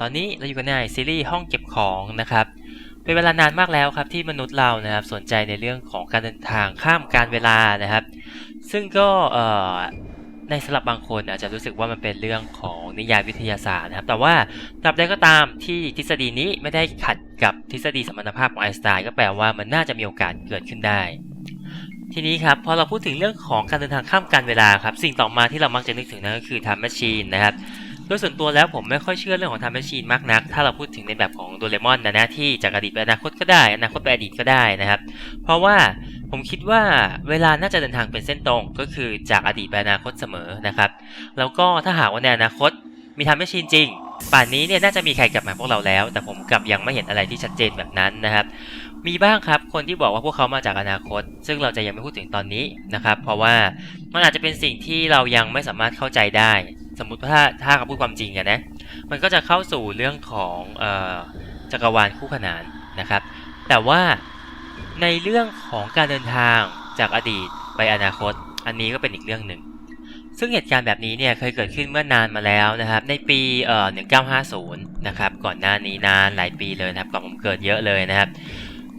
ตอนนี้เราอยู่กันในซีรีส์ห้องเก็บของนะครับ เป็นเวลานานมากแล้วครับที่มนุษย์เรานะครับสนใจในเรื่องของการเดินทางข้ามการเวลานะครับ ซึ่งก็ในสำหรับบางคนอาจจะรู้สึกว่ามันเป็นเรื่องของนิยายวิทยาศาสตร์นะครับ แต่ว่าตราบใดก็ตามที่ทฤษฎีนี้ไม่ได้ขัดกับทฤษฎีสมรรถภาพของไอน์สไตน์ก็แปลว่ามันน่าจะมีโอกาสเกิดขึ้นได้ ทีนี้ครับพอเราพูดถึงเรื่องของการเดินทางข้ามการเวลาครับ สิ่งต่อมาที่เรามักจะนึกถึงนั่นก็คือ time machine นะครับ โดยส่วนตัวแล้วผมไม่ค่อยเชื่อเรื่องของ time machine มากนัก ถ้าเราพูดถึงในแบบของโดเรมอนนะนะที่จากอดีตไปอนาคตก็ได้ อนาคตไปอดีตก็ได้นะครับ เพราะว่าผมคิดว่าเวลาน่าจะเดินทางเป็นเส้นตรง ก็คือจากอดีตไปอนาคตเสมอนะครับ แล้วก็ถ้าหากว่าในอนาคตมี time machine จริง ป่านนี้เนี่ยน่าจะมีใครกลับมาพวกเราแล้ว แต่ผมกลับยังไม่เห็นอะไรที่ชัดเจนแบบนั้นนะครับมีบ้างครับ คนที่บอกว่าพวกเขามาจากอนาคต ซึ่งเราจะยังไม่พูดถึงตอนนี้นะครับ เพราะว่ามันอาจจะเป็นสิ่งที่เรายังไม่สามารถเข้าใจได้ สมมุติว่าถ้าถ้าเขาพูดความจริงอะนะมันก็จะเข้าสู่เรื่องของจักรวาลคู่ขนานนะครับ แต่ว่าในเรื่องของการเดินทางจากอดีตไปอนาคต อันนี้ก็เป็นอีกเรื่องหนึ่ง ซึ่งเหตุการณ์แบบนี้เนี่ยเคยเกิดขึ้นเมื่อนานมาแล้วนะครับ ในปีเอ่อ1950 นะครับ ก่อนหน้านี้นานหลายปีเลยนะครับก่อนผมเกิดเยอะเลยนะครับ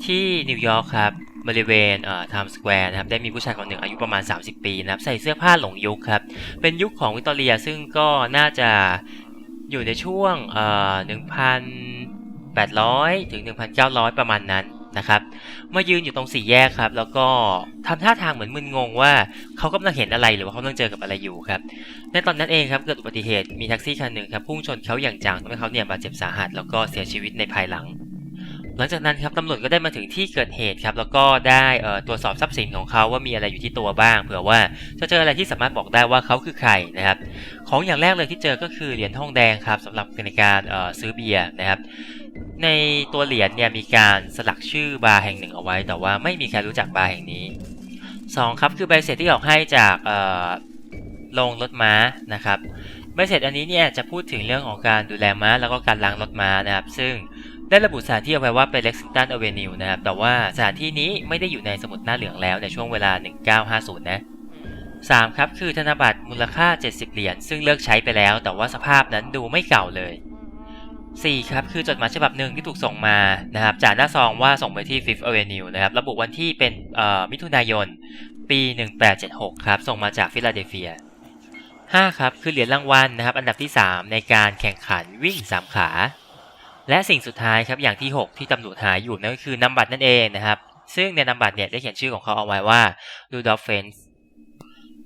ที่นิวยอร์กครับ บริเวณเอ่อไทม์สแควร์นะครับได้มีผู้ชายคนหนึ่งอายุประมาณ 30 ปีนะครับใส่เสื้อผ้าหลงยุคครับ เป็นยุคของวิกตอเรียซึ่งก็น่าจะอยู่ในช่วงเอ่อ1,800 ถึง 1,900 ประมาณนั้นนะครับมายืนอยู่ตรงสี่แยกครับ แล้วก็ทำท่าทางเหมือนมึนงงว่าเขากำลังเห็นอะไรหรือว่าเขากำลังเจอกับอะไรอยู่ครับ ในตอนนั้นเองครับเกิดอุบัติเหตุมีแท็กซี่คันหนึ่งครับพุ่งชนเขาอย่างจังทำให้เขาเนี่ยบาดเจ็บสาหัส แล้วก็เสียชีวิตในภายหลัง หลังจากนั้นครับตำรวจก็ได้มาถึงที่เกิดเหตุครับแล้วก็ได้เอ่อตรวจสอบทรัพย์สินของเขาว่ามีอะไรอยู่ที่ตัวบ้าง เผื่อว่าจะเจออะไรที่สามารถบอกได้ว่าเขาคือใครนะครับของอย่างแรกเลยที่เจอก็คือเหรียญทองแดงครับสำหรับในการเอ่อซื้อเบียร์นะครับในตัวเหรียญเนี่ยมีการสลักชื่อบาร์แห่งหนึ่งเอาไว้ แต่ว่าไม่มีใครรู้จักบาร์แห่งนี้สองครับคือใบเสร็จที่ออกให้จากเอ่อโรงรถม้านะครับใบเสร็จอันนี้เนี่ยจะพูดถึงเรื่องของการดูแลม้าแล้วก็การล้างรถม้านะครับ ซึ่ง ได้ระบุสถานที่เอาไว้ว่าเป็น Lexington Avenue นะครับ แต่ว่าสถานที่นี้ไม่ได้อยู่ในสมุดหน้าเหลืองแล้วในช่วงเวลา 1950 นะ 3 ครับคือธนบัตรมูลค่า 70 เหรียญซึ่งเลิกใช้ไปแล้ว แต่ว่าสภาพนั้นดูไม่เก่าเลย 4 ครับคือจดหมายฉบับหนึ่งที่ถูกส่งมานะครับจากหน้าซองว่าส่งไปที่ Fifth Avenue นะครับระบุวันที่เป็นมิถุนายน ปี 1876 ครับ ส่งมาจากฟิลาเดลเฟีย 5 ครับคือเหรียญรางวัลนะครับอันดับที่ 3 ในการแข่งขันวิ่ง 3 ขา และสิ่งสุดท้ายครับอย่างที่ 6 ที่ตำรวจหาอยู่นั่นก็คือนามบัตรนั่นเองนะครับ ซึ่งในนามบัตรเนี่ยได้เขียนชื่อของเขาเอาไว้ว่า Rudolph Fentz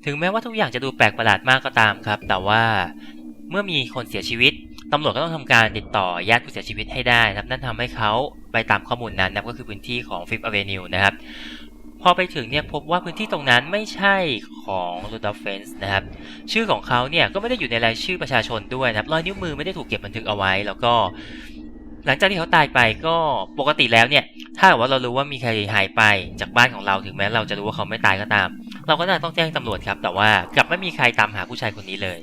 ถึงแม้ว่าทุกอย่างจะดูแปลกประหลาดมากก็ตามครับ แต่ว่าเมื่อมีคนเสียชีวิตตำรวจก็ต้องทำการติดต่อญาติผู้เสียชีวิตให้ได้นะครับนั่นทำให้เขาไปตามข้อมูลนั้นนะก็คือพื้นที่ของ Fifth Avenue นะครับพอไปถึงเนี่ยพบว่าพื้นที่ตรงนั้นไม่ใช่ของ Rudolph Fentz นะครับ ชื่อของเขาเนี่ยก็ไม่ได้อยู่ในรายชื่อประชาชนด้วยนะครับรอยนิ้วมือไม่ได้ถูกเก็บบันทึกเอาไว้ แล้วก็ หลังจากที่เขาตายไปก็ปกติแล้วเนี่ย ถ้าว่าเรารู้ว่ามีใครหายไปจากบ้านของเราถึงแม้เราจะรู้ว่าเขาไม่ตายก็ตาม เราก็น่าต้องแจ้งตำรวจครับ แต่ว่ากลับไม่มีใครตามหาผู้ชายคนนี้เลย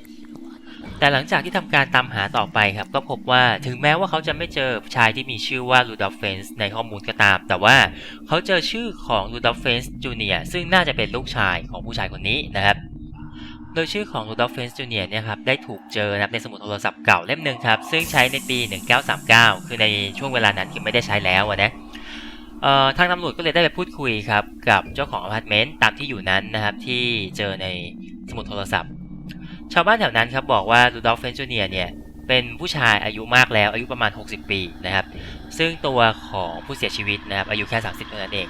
แต่หลังจากที่ทำการตามหาต่อไปครับ ก็พบว่าถึงแม้ว่าเขาจะไม่เจอชายที่มีชื่อว่าลูดอฟเฟนส์ในข้อมูลก็ตาม แต่ว่าเขาเจอชื่อของลูดอฟเฟนส์จูเนียซึ่งน่าจะเป็นลูกชายของผู้ชายคนนี้นะครับ ดยชื่อของ Rudolph Fentz Jr. เนียเนี่ยครับได้ถูกเจอนะครับในสมุดโทรศัพท์เก่าเล่มหนึ่งครับ ซึ่งใช้ในปี 1939 คือในช่วงเวลานั้นคือไม่ได้ใช้แล้วนะเอ่อทางตำรวจก็เลยได้ไปพูดคุยครับกับเจ้าของอพาร์ตเมนต์ตามที่อยู่นั้นนะครับที่เจอในสมุดโทรศัพท์ ชาวบ้านแถวนั้นครับบอกว่า Rudolph Fentz Jr. เนี่ยเป็นผู้ชายอายุมากแล้วอายุประมาณ 60 ปีนะครับ ซึ่งตัวของผู้เสียชีวิตนะครับอายุแค่ 30เท่านั้นเอง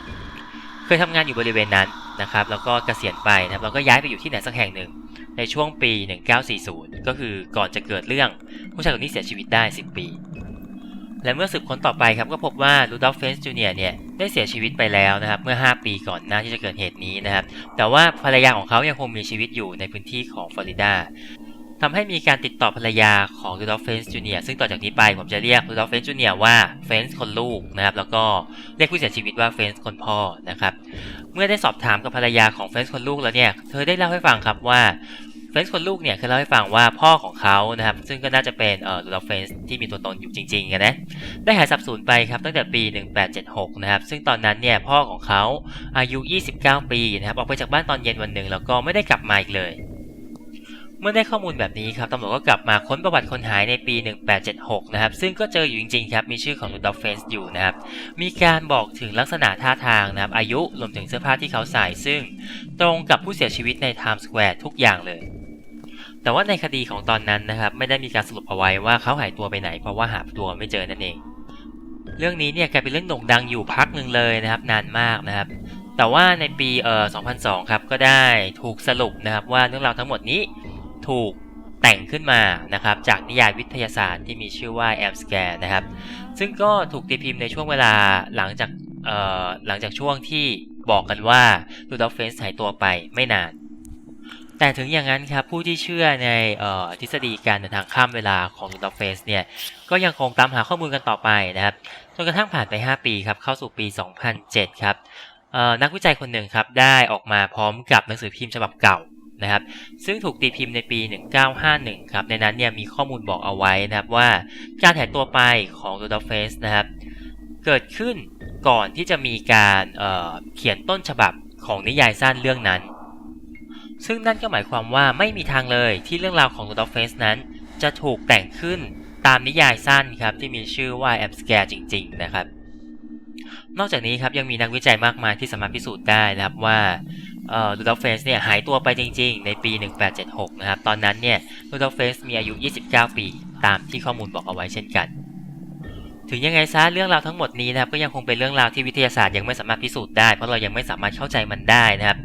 เคยทำงานอยู่บริเวณนั้น นะครับแล้วก็เกษียณไปนะครับแล้วก็ย้ายไปอยู่ที่ไหนสักแห่งหนึ่ง ในช่วงปี 1940 ก็คือก่อนจะเกิดเรื่องผู้ชายคนนี้เสียชีวิตได้ 10 ปี และเมื่อสืบค้นต่อไปครับก็พบว่าลูดอฟเฟนส์จูเนียเนี่ยได้เสียชีวิตไปแล้วนะครับเมื่อ 5 ปีก่อนหน้าที่จะเกิดเหตุนี้นะครับแต่ว่าภรรยาของเขายังคงมีชีวิตอยู่ในพื้นที่ของฟลอริดา ทำให้มีการติดต่อภรรยาของลูดอฟเฟนส์จูเนียซึ่งต่อจากนี้ไปผมจะเรียกลูดอฟเฟนส์จูเนียว่าเฟนส์คนลูกนะครับ แล้วก็เรียกผู้เสียชีวิตว่าเฟนส์คนพ่อนะครับ เมื่อได้สอบถามกับภรรยาของเฟนส์คนลูกแล้วเนี่ย เธอได้เล่าให้ฟังครับว่าเฟนส์คนลูกเนี่ยเคยเล่าให้ฟังว่าพ่อของเขานะครับ ซึ่งก็น่าจะเป็นเอ่อลูดอฟเฟนส์ที่มีตัวตนอยู่จริงๆนะได้หายสับสูญไปครับตั้งแต่ปี 1876 นะครับ ซึ่งตอนนั้นเนี่ยพ่อของเขาอายุ 29 ปีนะครับออกไปจากบ้านตอนเย็นวันหนึ่งแล้วก็ไม่ได้กลับมาอีกเลย เมื่อได้ข้อมูลแบบนี้ครับตำรวจก็กลับมาค้นประวัติคนหายในปี 1876 นะครับ ซึ่งก็เจออยู่จริงๆครับ มีชื่อของลูดอฟเฟนส์อยู่นะครับ มีการบอกถึงลักษณะท่าทางนะครับ อายุรวมถึงเสื้อผ้าที่เขาใส่ซึ่งตรงกับผู้เสียชีวิตในไทม์สแควร์ทุกอย่างเลย แต่ว่าในคดีของตอนนั้นนะครับ ไม่ได้มีการสรุปเอาไว้ว่าเขาหายตัวไปไหน เพราะว่าหาตัวไม่เจอนั่นเอง เรื่องนี้เนี่ยกลายเป็นเรื่องโด่งดังอยู่พักหนึ่งเลยนะครับ นานมากนะครับแต่ว่าในปีเอ่อ2002 ครับ ก็ได้ถูกสรุปนะครับว่าเรื่องราวทั้งหมดนี้ ถูกแต่งขึ้นมานะครับจากนิยายวิทยาศาสตร์ที่มีชื่อว่า a m s c a r e นะครับ ซึ่งก็ถูกตีพิมพ์ในช่วงเวลาหลังจากเอ่อหลังจากช่วงที่บอกกันว่าลูดอฟเฟนส์หายตัวไปไม่นาน แต่ถึงอย่างนั้นครับผู้ที่เชื่อในเอ่อทฤษฎีการเดินทางข้ามเวลาของลูดอฟเฟนส์เนี่ยก็ยังคงตามหาข้อมูลกันต่อไปนะครับจนกระทั่งผ่านไป 5 ปีครับเข้าสู่ปี 2007 ครับเอ่อนักวิจัยคนหนึ่งครับได้ออกมาพร้อมกับหนังสือพิมพ์ฉบับเก่า นะครับ ซึ่งถูกตีพิมพ์ในปี 1951 ครับ ในนั้นเนี่ยมีข้อมูลบอกเอาไว้นะครับว่าการหายตัวไปของโรดอฟเฟสนะครับ เกิดขึ้นก่อนที่จะมีการเเขียนต้นฉบับของนิยายสั้นเรื่องนั้น ซึ่งนั่นก็หมายความว่าไม่มีทางเลยที่เรื่องราวของโรดอฟเฟสนั้น จะถูกแต่งขึ้นตามนิยายสั้นครับที่มีชื่อว่าแอมสแกร์จริง ๆ นะครับนอกจากนี้ครับยังมีนักวิจัยมากมายที่สามารถพิสูจน์ได้นะครับว่า ลูดอฟเฟสเนี่ยหายตัวไปจริง ๆ ในปี 1876 นะครับ ตอนนั้นเนี่ยลูดอฟเฟสมีอายุ 29 ปี ตามที่ข้อมูลบอกเอาไว้เช่นกัน ถึงยังไงซะเรื่องราวทั้งหมดนี้นะครับ ก็ยังคงเป็นเรื่องราวที่วิทยาศาสตร์ยังไม่สามารถพิสูจน์ได้ เพราะเรายังไม่สามารถเข้าใจมันได้นะครับ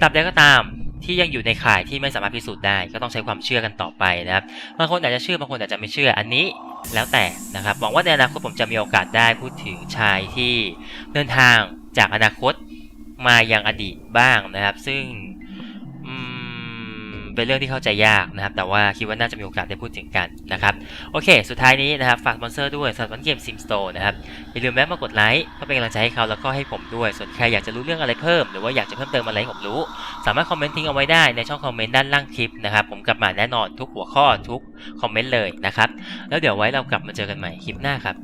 ตราบใดก็ตามที่ยังอยู่ในข่ายที่ไม่สามารถพิสูจน์ได้ก็ต้องใช้ความเชื่อกันต่อไปนะครับบางคนอาจจะเชื่อบางคนอาจจะไม่เชื่ออันนี้แล้วแต่นะครับหวังว่าในอนาคตผมจะมีโอกาสได้พูดถึงชายที่เดินทางจากอนาคต มายังอดีตบ้างนะครับ ซึ่งเป็นเรื่องที่เข้าใจยากนะครับ แต่ว่าคิดว่าน่าจะมีโอกาสได้พูดถึงกันนะครับ โอเค สุดท้ายนี้นะครับ ฝากสปอนเซอร์ด้วยสำหรับวันเกมซิมสโตร์นะครับ อย่าลืมแวะมากดไลค์เพื่อเป็นกำลังใจให้เขาแล้วก็ให้ผมด้วย ส่วนใครอยากจะรู้เรื่องอะไรเพิ่ม หรือว่าอยากจะเพิ่มเติมอะไรให้ผมรู้ สามารถคอมเมนต์ทิ้งเอาไว้ได้ในช่องคอมเมนต์ด้านล่างคลิปนะครับ ผมกลับมาแน่นอนทุกหัวข้อทุกคอมเมนต์เลยนะครับ แล้วเดี๋ยวไว้เรากลับมาเจอกันใหม่คลิปหน้าครับ